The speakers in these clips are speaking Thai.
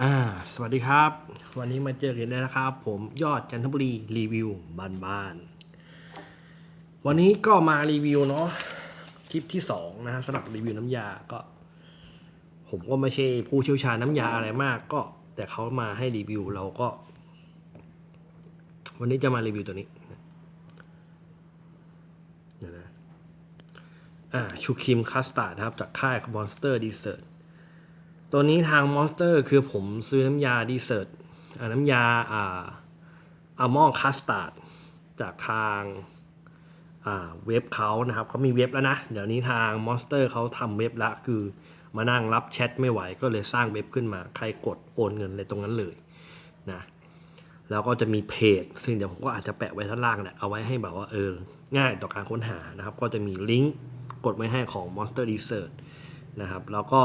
อ่าสวัสดีครับ วันนี้มาเจอกันแล้วนะครับ ผมยอดจันทบุรีรีวิวบ้านๆวันนี้ก็มารีวิวเนาะคลิปที่สองนะฮะสำหรับรีวิวน้ำยาก็ ผมก็ไม่ใช่ผู้เชี่ยวชาญน้ำยาอะไรมาก ก็ แต่เขามาให้รีวิวเราก็ วันนี้จะมารีวิวตัวนี้นะอ่าชูคิมคัสตาร์ดนะครับ จากค่าย Monster Dessert ตั ตัวนี้ทาง Monster คือผมซื้อน้ำยาดีเซอร์ตน้ำยาอ่าอัลมอนด์คัสตาร์ดจากทางาเว็บเขานะครับเขามีเว็บแล้วนะ เดี๋ยวนี้ทาง Monster เขาทำเว็บละคือมานั่งรับแชทไม่ไหวก็เลยสร้างเว็บขึ้นมา ใครกดโอนเงินเลยตรงนั้นเลยนะแล้วก็จะมีเพจ ซึ่งเดี๋ยวผมก็อาจจะแปะไว้ด้านล่างแหละเอาไว้ให้แบบว่าเออ ง่ายต่อการค้นหานะครับ ก็จะมีลิงก์กดไว้ให้ของ Monster Research นะครับ แล้วก็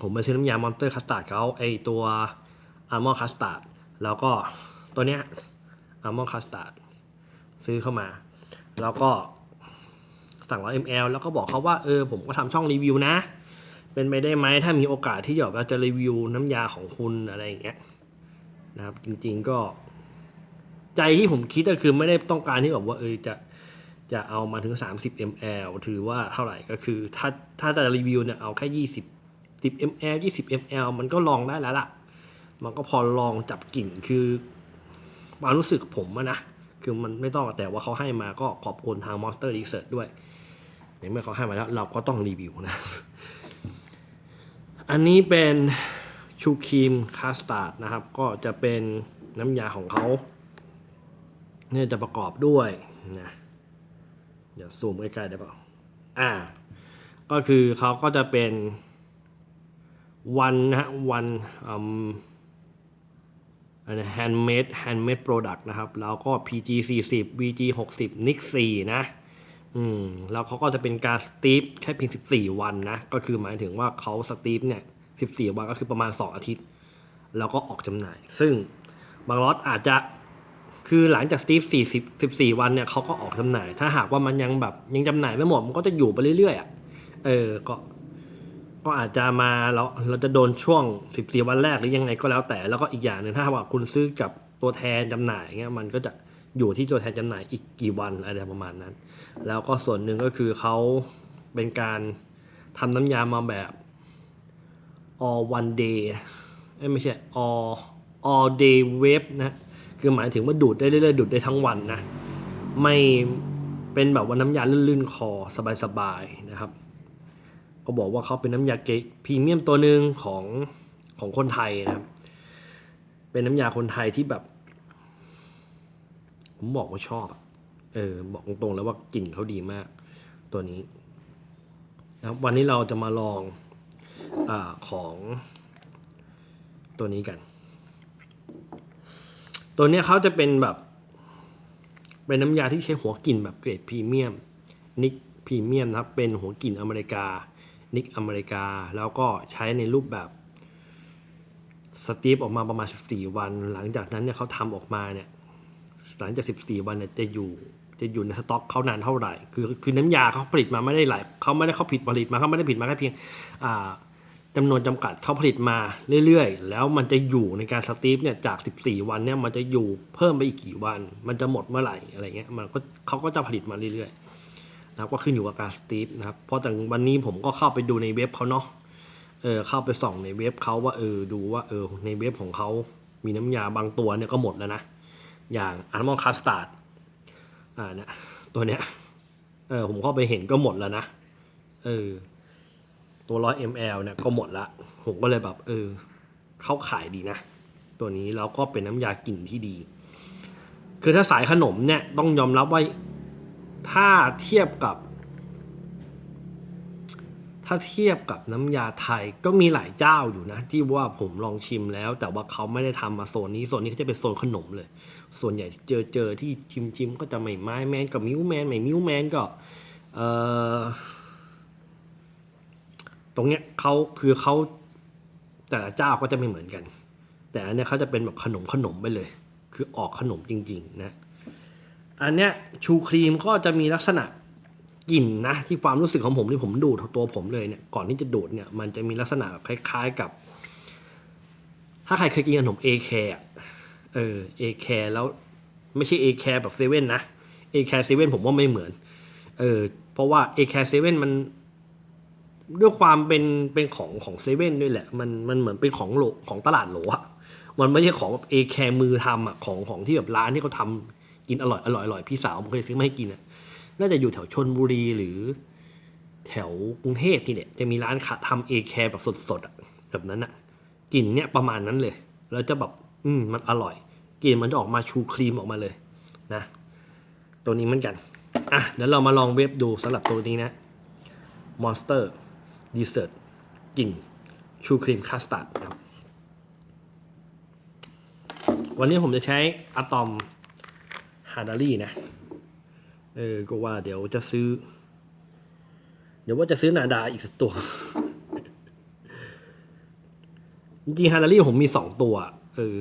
ผมไปซื้อน้ำยามอนเตอร์คัสตาร์ดเขาไอตัวอัลมอนด์คัสตาร์ดแล้วก็ตัวเนี้ยอัลมอนด์คัสตาร์ดซื้อเข้ามา แล้วก็สั่งร้อย ml แล้วก็บอกเขาว่าเออผมก็ทำช่องรีวิวนะ เป็นไปได้ไหมถ้ามีโอกาสที่แบบว่าจะรีวิวน้ำยาของคุณอะไรอย่างเงี้ยนะครับจริงๆก็ใจที่ผมคิดก็คือไม่ได้ต้องการที่แบบว่าเออจะจะเอามาถึง 30 ml ถือว่าเท่าไหร่ก็คือ ถ้าถ้าจะรีวิวเนี่ยเอาแค่ 20 10 ml 20 ml มันก็ลองได้แล้วล่ะ มันก็พอลองจับกลิ่นคือความรู้สึกผมอะนะ คือมันไม่ต้องแต่ว่าเขาให้มาก็ขอบคุณทาง Monster Research ด้วยในเมื่อเขาให้มาแล้วเราก็ต้องรีวิวนะ อันนี้เป็นชูครีมคาสตาร์ดนะครับ ก็จะเป็นน้ำยาของเขาเนี่ยจะประกอบด้วยนะเดี๋ยวซูมใกล้ๆได้เปล่าอ่า ก็คือเขาก็จะเป็น วันนะฮะวันอันนี้ handmade handmade product นะครับแล้วก็ PG 40 VG 60 NIC 4นะอืมแล้วเขาก็จะเป็นการสตีฟแค่เพียง 14 วันนะ ก็คือหมายถึงว่าเขาสตีฟเนี่ย 14 วันก็คือประมาณ 2 อาทิตย์ แล้วก็ออกจำหน่าย ซึ่งบางล็อตอาจจะคือหลังจากสตีฟ40 14 วันเนี่ยเขาก็ออกจำหน่าย ถ้าหากว่ามันยังแบบยังจำหน่ายไม่หมดมันก็จะอยู่ไปเรื่อยๆอะเออก็ ก็อาจจะมาเราเราจะโดนช่วง 14 วันแรกหรือยังไงก็แล้วแต่ แล้วก็อีกอย่างหนึ่งถ้าว่าคุณซื้อกับตัวแทนจำหน่ายเงี้ยมันก็จะอยู่ที่ตัวแทนจำหน่ายอีกกี่วันอะไรประมาณนั้น แล้วก็ส่วนหนึ่งก็คือเขาเป็นการทำน้ำยามาแบบ all one day ไม่ใช่ all all day wave นะคือหมายถึงว่าดูดได้เรื่อยๆดูดได้ทั้งวันนะ ไม่เป็นแบบว่าน้ำยาลื่นๆ คอสบาย ๆนะครับก็บอกว่าเขาเป็นน้ำยาเกพรีเมียมตัวหนึ่งของของคนไทยนะครับ เป็นน้ำยาคนไทยที่แบบ ผมบอกว่าชอบเออบอกตรงๆแล้วว่ากลิ่นเขาดีมาก ตัวนี้นะครับวันนี้เราจะมาลองอาของตัวนี้กัน ตัวนี้เขาจะเป็นแบบ เป็นน้ำยาที่ใช้หัวกลิ่นแบบเกรดพรีเมียมนิกพรีเมียมนะครับ เป็นหัวกลิ่นอเมริกา นิกอเมริกา แล้วก็ใช้ในรูปแบบสตีฟออกมาประมาณ 14 วัน หลังจากนั้นเนี่ยเขาทำออกมาเนี่ยหลังจาก 14 วันเนี่ยจะอยู่จะอยู่ในสต็อกเขานานเท่าไหร่ คือคือน้ำยาเขาผลิตมาไม่ได้หลายเขาไม่ได้เขาผิดผลิตมาเขาไม่ได้ผิดมาแค่เพียงอ่าจำนวนจำกัดเขาผลิตมาเรื่อยๆ แล้วมันจะอยู่ในการสตีฟเนี่ยจาก 14 วันเนี่ยมันจะอยู่เพิ่มไปอีกกี่วัน มันจะหมดเมื่อไหร่อะไรเงี้ยมันก็เขาก็จะผลิตมาเรื่อยๆ นะครับก็ขึ้นอยู่กับการสตีฟนะครับเพราะจากวันนี้ผมก็เข้าไปดูในเว็บเขาเนาะเออเข้าไปส่องในเว็บเขาว่าเออดูว่าเออในเว็บของเขามีน้ำยาบางตัวเนี่ยก็หมดแล้วนะ อย่างอัลมอนคัสตาร์ดอ่าเนี่ยตัวเนี้ยเออผมเข้าไปเห็นก็หมดแล้วนะเออตัวร้อย ml เนี่ยก็หมดละ ผมก็เลยแบบเออ เข้าขายดีนะ ตัวนี้แล้วก็เป็นน้ำยากลิ่นที่ดี คือถ้าสายขนมเนี่ยต้องยอมรับว่า ถ้าเทียบกับ ถ้าเทียบกับน้ำยาไทยก็มีหลายเจ้าอยู่นะ ที่ว่าผมลองชิมแล้ว แต่ว่าเขาไม่ได้ทำมาโซนนี้โซนนี้เขาจะเป็นโซนขนมเลย ส่วนใหญ่เจอเจอที่ชิมชิมก็จะไม่ไม้แมนกับมิวแมนไม่มิวแมนก็เออตรงเนี้ยเขาคือเขาแต่ละเจ้าก็จะไม่เหมือนกัน แต่อันเนี้ยเขาจะเป็นแบบขนมขนมไปเลย คือออกขนมจริง ๆ นะ อันเนี้ยชูครีมก็จะมีลักษณะกลิ่นนะที่ความรู้สึกของผมที่ผมดูดตัวผมเลยเนี่ยก่อนที่จะดูดเนี่ยมันจะมีลักษณะคล้าย ๆกับ ถ้าใครเคยกินขนมเอแคร์เออเอแคร์แล้วไม่ใช่เอแคร์แบบเซเว่นนะเอแคร์เซเว่นผมว่าไม่เหมือน เออเพราะว่าเอแคร์เซเว่นมันด้วยความเป็นเป็นของของเซเว่นด้วยแหละ มันมันเหมือนเป็นของโหลของตลาดโหลอะมันไม่ใช่ของแบบเอแคร์มือทำอะของของที่แบบร้านที่เขาทำ กินอร่อยอร่อยอร่อยพี่สาวผมเคยซื้อมาให้กินอะน่าจะอยู่แถวชนบุรีหรือ แถวกรุงเทพนี่แหละจะมีร้านขาทำเอแคร์แบบสดๆอะแบบนั้นอะกลิ่นเนี้ยประมาณนั้นเลย แล้วจะแบบอืมมันอร่อยกลิ่นมันจะออกมาชูครีมออกมาเลยนะ ตัวนี้เหมือนกันอะเดี๋ยวเรามาลองเวฟดูสำหรับตัวนี้นะ Monster Dessert กลิ่นชูครีมคัสตาร์ดครับวันนี้ผมจะใช้อะตอม ฮาร์ดารี่นะ เออ ก็ว่าเดี๋ยวจะซื้อ เดี๋ยวว่าจะซื้อนาดาอีกสักตัว จริงฮาร์ดารี่ผมมีสองตัว เออ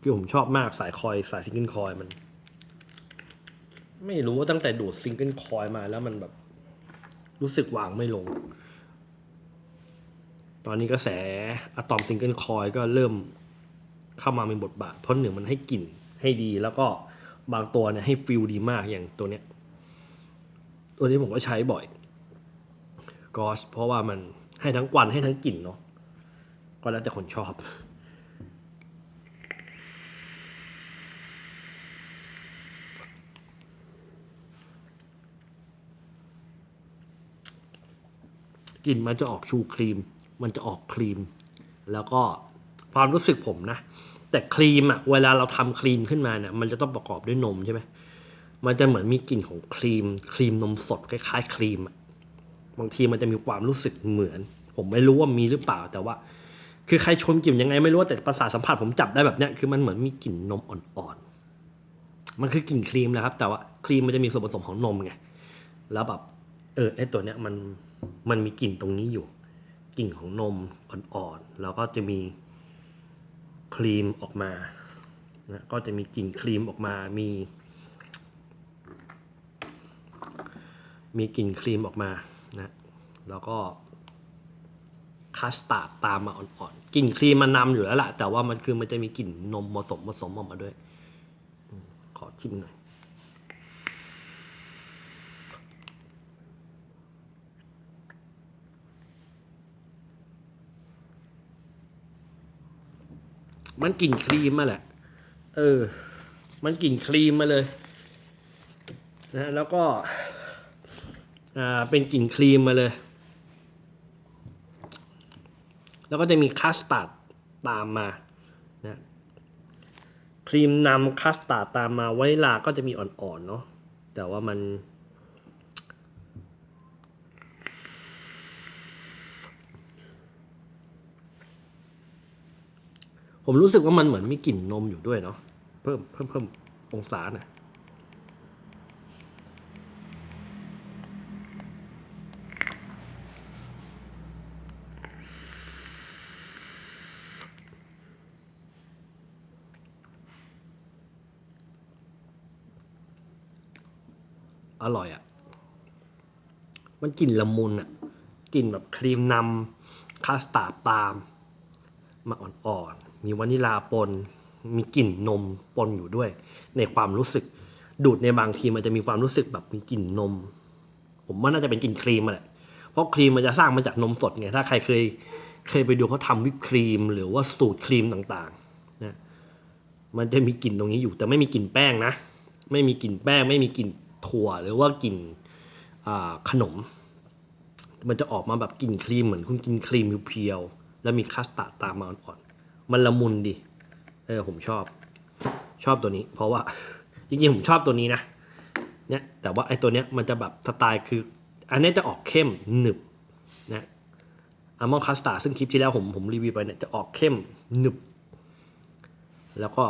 คือผมชอบมากสายคอยสายซิงเกิลคอยมัน ไม่รู้ว่าตั้งแต่ดูดซิงเกิลคอยมาแล้วมันแบบ รู้สึกวางไม่ลง ตอนนี้กระแสอะตอมซิงเกิลคอยก็เริ่มเข้ามามีบทบาท เพราะหนึ่งมันให้กลิ่นให้ดีแล้วก็ บางตัวเนี่ยให้ฟิลดีมากอย่างตัวเนี้ย ตัวนี้ผมก็ใช้บ่อยกอสเพราะว่ามันให้ทั้งควันให้ทั้งกลิ่นเนาะก็แล้วแต่คนชอบกลิ่นมันจะออกชูครีม มันจะออกครีม แล้วก็ความรู้สึกผมนะ แต่ครีมอะเวลาเราทำครีมขึ้นมาเนี่ยมันจะต้องประกอบด้วยนมใช่ไหมมันจะเหมือนมีกลิ่นของครีม ครีมนมสดคล้ายๆ ครีมอะบางทีมันจะมีความรู้สึกเหมือน ผมไม่รู้ว่ามีหรือเปล่าแต่ว่า คือใครชมกลิ่นยังไงไม่รู้แต่ประสาทสัมผัสผมจับได้แบบเนี้ยคือมันเหมือนมีกลิ่นนมอ่อนๆมันคือกลิ่นครีมนะครับ แต่ว่าครีมมันจะมีส่วนผสมของนมไงแล้วแบบเออไอตัวเนี้ยมันมันมีกลิ่นตรงนี้อยู่ กลิ่นของนมอ่อนๆแล้วก็จะมี ครีมออกมานะก็จะมีกลิ่นครีมออกมา มี มีกลิ่นครีมออกมานะแล้วก็คัสตาร์ดตามมาอ่อนๆกลิ่นครีมมันนำอยู่แล้วแหละแต่ว่ามันคือมันจะมีกลิ่นนมผสมผสมออกมาด้วย ขอชิมหน่อย มันกลิ่นครีมมาแหละ เออ มันกลิ่นครีมมาเลยนะแล้วก็ อ่า เป็นกลิ่นครีมมาเลย แล้วก็จะมีคัสตาร์ดตามมานะครีมนำคัสตาร์ดตามมาไวลาก็จะมีอ่อนๆเนาะแต่ว่ามัน ผมรู้สึกว่ามันเหมือนมีกลิ่นนมอยู่ด้วยเนาะเพิ่มเพิ่มเพิ่มองศาหน่อยอร่อยอะ่ะ มันกลิ่นละมุนอะ่ะ กลิ่นแบบครีมนำคาสตาร์ดตาม มาอ่อนๆ มีวานิลาปน มีกลิ่นนมปนอยู่ด้วย ในความรู้สึกดูดในบางทีมันจะมีความรู้สึกแบบมีกลิ่นนม ผมว่าน่าจะเป็นกลิ่นครีมแหละเพราะครีมมันจะสร้างมาจากนมสดไงถ้าใครเคยเคยไปดูเขาทำวิปครีม หรือว่าสูตรครีมต่างๆนะมันจะมีกลิ่นตรงนี้อยู่ แต่ไม่มีกลิ่นแป้งนะ ไม่มีกลิ่นแป้ง ไม่มีกลิ่นถั่ว หรือว่ากลิ่นขนม มันจะออกมาแบบกลิ่นครีมเหมือนคุณกินครีมเพียวๆแล้วมีคัสตาร์ดตามมาอ่อน มันละมุนดี เออผมชอบ ชอบตัวนี้ เพราะว่า จริงๆ ผมชอบตัวนี้นะ เนี่ย แต่ว่าไอ้ตัวเนี้ยมันจะแบบสไตล์คือ อันนี้จะออกเข้มหนึบนะอัลมอนด์คัสตาร์ซึ่งคลิปที่แล้วผมผมรีวิวไปเนี่ยจะออกเข้มหนึบ แล้วก็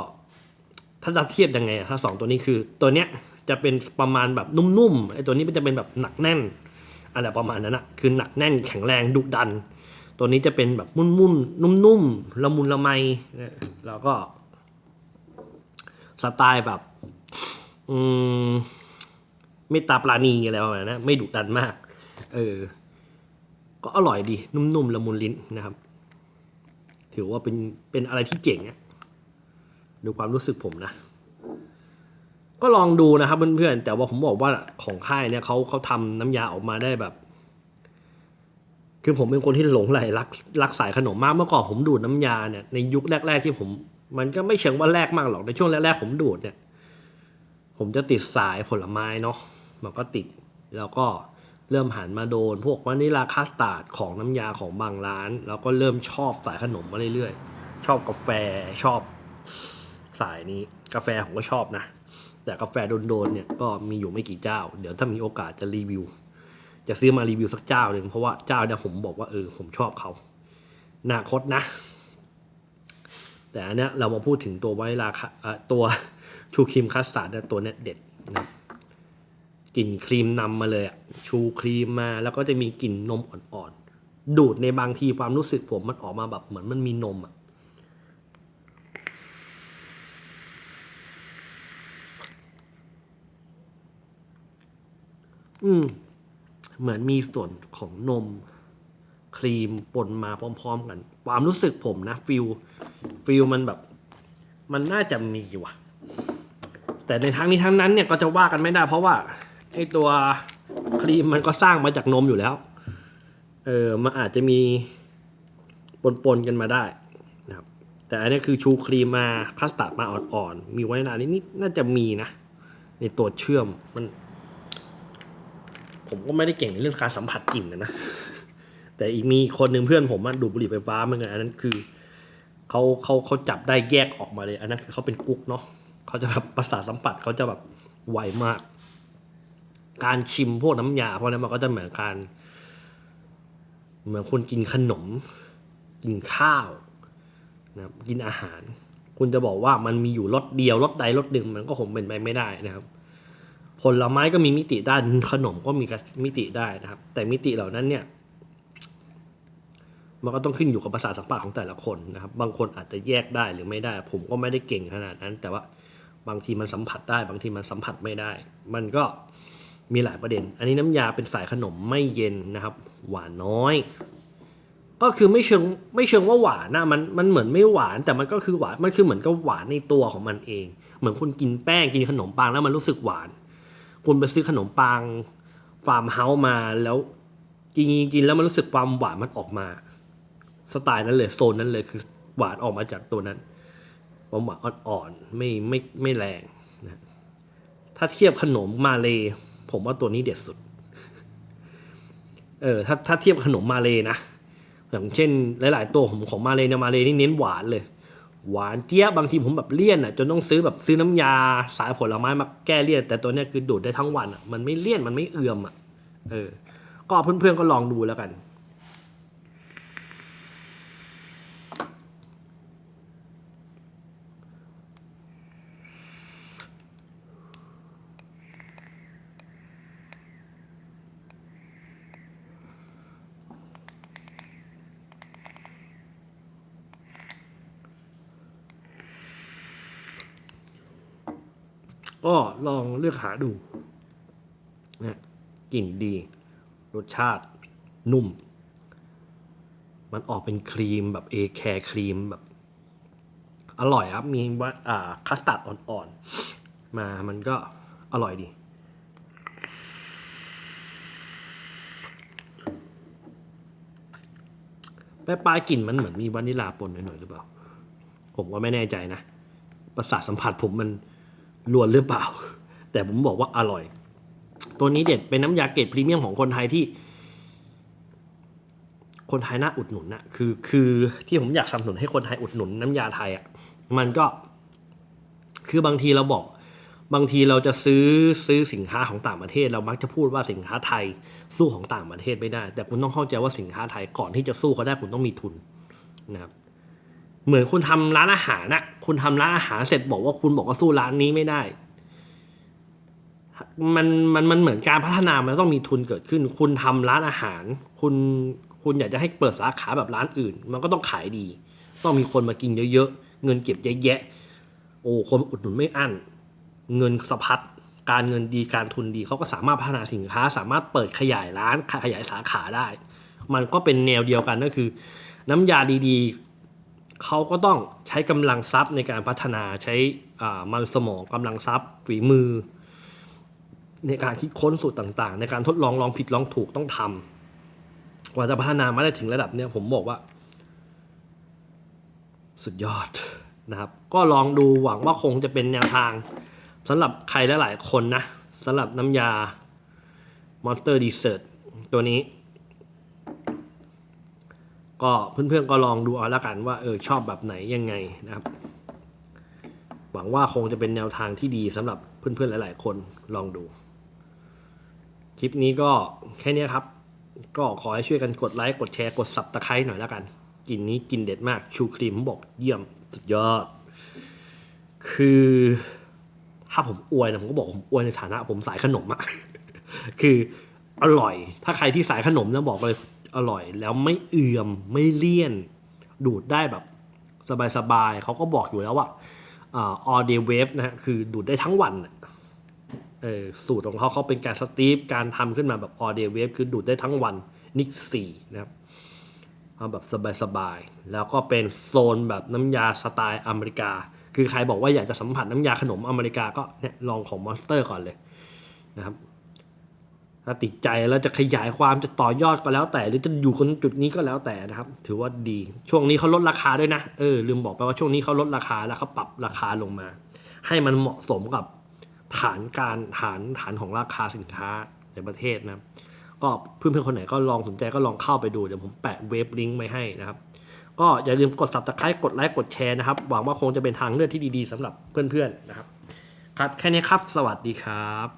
ถ้าจะเทียบยังไงถ้าสองตัวนี้คือ ตัวเนี้ยจะเป็นประมาณแบบนุ่มๆไอ้ตัวนี้มันจะเป็นแบบหนักแน่นอะไรประมาณนั้นอะคือหนักแน่นแข็งแรงดุดัน ตัวนี้จะเป็นแบบมุ่นๆนุ่มๆละมุนละไมนะแล้วก็ สไตล์แบบ อืมไม่ตาปลาณีอะไรประมาณนั้นนะไม่ดุดันมาก เออ ก็อร่อยดี นุ่มๆละมุนลิ้นนะครับ ถือว่าเป็นเป็นอะไรที่เจ๋งอะดูความรู้สึกผมนะ ก็ลองดูนะครับเพื่อนๆแต่ว่าผมบอกว่าของค่ายเนี่ยเขาเขาทำน้ำยาออกมาได้แบบ คือผมเป็นคนที่หลงไหลรักรักสายขนมมากเมื่อก่อนผมดูดน้ำยาเนี่ยในยุคแรก ๆ ที่ผม มันก็ไม่เชิงว่าแรกมากหรอกในช่วงแรกๆผมดูดเนี่ย ผมจะติดสายผลไม้เนาะมันก็ติด แล้วก็เริ่มหันมาโดน พวกวานิลาคัสตาร์ดของน้ำยาของบางร้าน แล้วก็เริ่มชอบสายขนมมาเรื่อยๆ ชอบกาแฟชอบสายนี้ กาแฟผมก็ชอบนะ แต่กาแฟโดนๆเนี่ยก็มีอยู่ไม่กี่เจ้า เดี๋ยวถ้ามีโอกาสจะรีวิว จะซื้อมารีวิวสักเจ้าหนึ่งเพราะว่าเจ้าเนี่ยผมบอกว่าเออผมชอบเขาอนาคตนะ แต่อันเนี้ยเรามาพูดถึงตัวไวลาค่ะอะตัวชูครีมคัสตาร์ดเนี่ยตัวเนี้ยเด็ดนะกลิ่นครีมนำมาเลยอะชูครีมมาแล้วก็จะมีกลิ่นนมอ่อนๆ ดูดในบางทีความรู้สึกผมมันออกมาแบบเหมือนมันมีนมอะอืม เหมือนมีส่วนของนมครีมปนมาพร้อม ๆ กัน ความรู้สึกผมนะฟิลฟิลมันแบบ มันน่าจะมีว่ะ แต่ในทั้งนี้ทั้งนั้นเนี่ยก็จะว่ากันไม่ได้ เพราะว่าไอตัวครีมมันก็สร้างมาจากนมอยู่แล้ว เออมันอาจจะมีปนๆกันมาได้นะครับ แต่อันนี้คือชูครีมมาคัสตามาอ่อนๆ มีไว้นานนิดๆน่าจะมีนะ ในตัวเชื่อมมัน ผมก็ไม่ได้เก่งในเรื่องการสัมผัสกลิ่นนะนะแต่อีกมีคนหนึ่งเพื่อนผมอะดูดบุหรี่ไฟฟ้าเหมือนกันอันนั้นคือเขาเขาเขาจับได้แยกออกมาเลย อันนั้นคือเขาเป็นกุ๊กเนาะเขาจะแบบประสาทสัมผัสเขาจะแบบไวมาก การชิมพวกน้ำยาพวกนั้นมันก็จะเหมือนการ เหมือนคุณกินขนม กินข้าวนะครับกินอาหาร คุณจะบอกว่ามันมีอยู่รสเดียวรสใดรสหนึ่งมันก็คงเป็นไปไม่ได้นะครับ ผลไม้ก็มีมิติได้ขนมก็มีมิติได้นะครับ แต่มิติเหล่านั้นเนี่ยมันก็ต้องขึ้นอยู่กับประสาสัมผัสของแต่ละคนนะครับ บางคนอาจจะแยกได้หรือไม่ได้ ผมก็ไม่ได้เก่งขนาดนั้น แต่ว่าบางทีมันสัมผัสได้ บางทีมันสัมผัสไม่ได้ มันก็มีหลายประเด็น อันนี้น้ำยาเป็นสายขนมไม่เย็นนะครับ หวานน้อย ก็คือไม่เชิงไม่เชิงว่าหวานนะมันมันเหมือนไม่หวาน แต่มันก็คือหวานมันคือเหมือนกับหวานในตัวของมันเอง เหมือนคุณกินแป้งกินขนมปังแล้วมันรู้สึกหวาน คุณไปซื้อขนมปังฟาร์มเฮาส์มาแล้วกินกินแล้วมันรู้สึกความหวานมันออกมา สไตล์นั้นเลยโซนนั้นเลยคือหวานออกมาจากตัวนั้นความหวานอ่อนๆไม่ไม่ไม่แรงนะถ้าเทียบขนมมาเลยผมว่าตัวนี้เด็ดสุด เออถ้าถ้าเทียบขนมมาเลยนะอย่างเช่น หลาย ๆ ตัวผมของมาเลยเนี่ยมาเลยนี่เน้นหวานเลย หวานเจี๊ยบบางทีผมแบบเลี่ยนอะจนต้องซื้อแบบซื้อน้ำยาสายผลไม้มาแก้เลี่ยน แต่ตัวเนี้ยคือดูดได้ทั้งวันอะมันไม่เลี่ยนมันไม่เอื่อมอะเออก็เพื่อนๆก็ลองดูแล้วกัน ก็ลองเลือกหาดูนะกลิ่นดี รสชาตินุ่ม มันออกเป็นครีมแบบเอแคร์ครีมแบบ อร่อยครับ มีว่าอ่าคัสตาร์ดอ่อนๆ มามันก็อร่อยดีปลายปลายๆกลิ่นมันเหมือนมีวานิลาปนหน่อยๆหรือเปล่า ผมก็ไม่แน่ใจนะ ประสาทสัมผัสผมมัน ล้วนหรือเปล่า แต่ผมบอกว่าอร่อย ตัวนี้เด็ดเป็นน้ำยาเกรดพรีเมียมของคนไทยที่ คนไทยน่าอุดหนุนนะคือคือที่ผมอยากสนับสนุนให้คนไทยอุดหนุนน้ำยาไทยอะ่ะมันก็คือบางทีเราบอก บางทีเราจะซื้อซื้อสินค้าของต่างประเทศ เรามักจะพูดว่าสินค้าไทยสู้ของต่างประเทศไม่ได้ แต่คุณต้องเข้าใจว่าสินค้าไทยก่อนที่จะสู้เขาได้คุณต้องมีทุนนะครับ เหมือนคุณทำร้านอาหารนะคุณทำร้านอาหารเสร็จบอกว่าคุณบอกว่าสู้ร้านนี้ไม่ได้ มันมันมันเหมือนการพัฒนามันต้องมีทุนเกิดขึ้น คุณทำร้านอาหาร คุณคุณอยากจะให้เปิดสาขาแบบร้านอื่น มันก็ต้องขายดี ต้องมีคนมากินเยอะๆ เงินเก็บเยอะแยะโอ้คนอุดหนุนไม่อั้น เงินสะพัดการเงินดีการทุนดีเขาก็สามารถพัฒนาสินค้า สามารถเปิดขยายร้านขยายสาขาได้ มันก็เป็นแนวเดียวกันก็คือ น้ำยาดีๆ เขาก็ต้องใช้กำลังทรัพย์ในการพัฒนาใช้มันสมองกำลังทรัพย์ฝีมือ ในการคิดค้นสูตรต่างๆ ในการทดลองลองผิดลองถูกต้องทำกว่าจะพัฒนามาได้ถึงระดับเนี้ยผมบอกว่า สุดยอดนะครับ ก็ลองดูหวังว่าคงจะเป็นแนวทางสำหรับใครหลายๆคนนะสำหรับน้ำยา Monster Dessert ตัวนี้ ก็เพื่อนๆก็ลองดูเอาละกันว่าเออชอบแบบไหนยังไงนะครับ หวังว่าคงจะเป็นแนวทางที่ดีสำหรับเพื่อนๆหลาย ๆ คนลองดู คลิปนี้ก็แค่นี้ครับ ก็ขอให้ช่วยกันกดไลค์กดแชร์กดสับตะไคร้หน่อยละกันกลิ่นนี้กลินเด็ดมากชูครีมผมบอกเยี่ยมสุดยอด คือถ้าผมอวยนะผมก็บอกผมอวยในฐานะ ผมสายขนมอะคืออร่อย ถ้าใครที่สายขนมนะบอกเลย อร่อยแล้วไม่เอื่อมไม่เลี่ยน ดูดได้แบบสบายๆเขาก็บอกอยู่แล้วว่าอ่า all day wave นะฮะคือดูดได้ทั้งวันเออสูตรของเขาเขาเป็นการสตีฟการทำขึ้นมาแบบ all day wave คือดูดได้ทั้งวันนิกสี่นะครับเอาแบบสบายๆ แล้วก็เป็นโซนแบบน้ำยาสไตล์อเมริกา คือใครบอกว่าอยากจะสัมผัสน้ำยาขนมอเมริกาก็เนี่ยลองของ Monster ก่อนเลยนะครับ ถ้าติดใจแล้วจะขยายความจะต่อยอดก็แล้วแต่ หรือจะอยู่คนจุดนี้ก็แล้วแต่นะครับ ถือว่าดีช่วงนี้เขาลดราคาด้วยนะเออลืมบอกไปว่าช่วงนี้เขาลดราคาแล้วเขาปรับราคาลงมา ให้มันเหมาะสมกับฐานการฐานฐานของราคาสินค้าในประเทศนะก็เพื่อนๆคนไหนก็ลองสนใจก็ลองเข้าไปดูเดี๋ยวผมแปะเว็บลิงก์ไว้ให้นะครับ ก็อย่าลืมกด subscribe กดไลค์กดแชร์นะครับหวังว่าคงจะเป็นทางเลือกที่ดีๆสำหรับเพื่อนๆนะครับ ครับแค่นี้ครับ สวัสดีครับ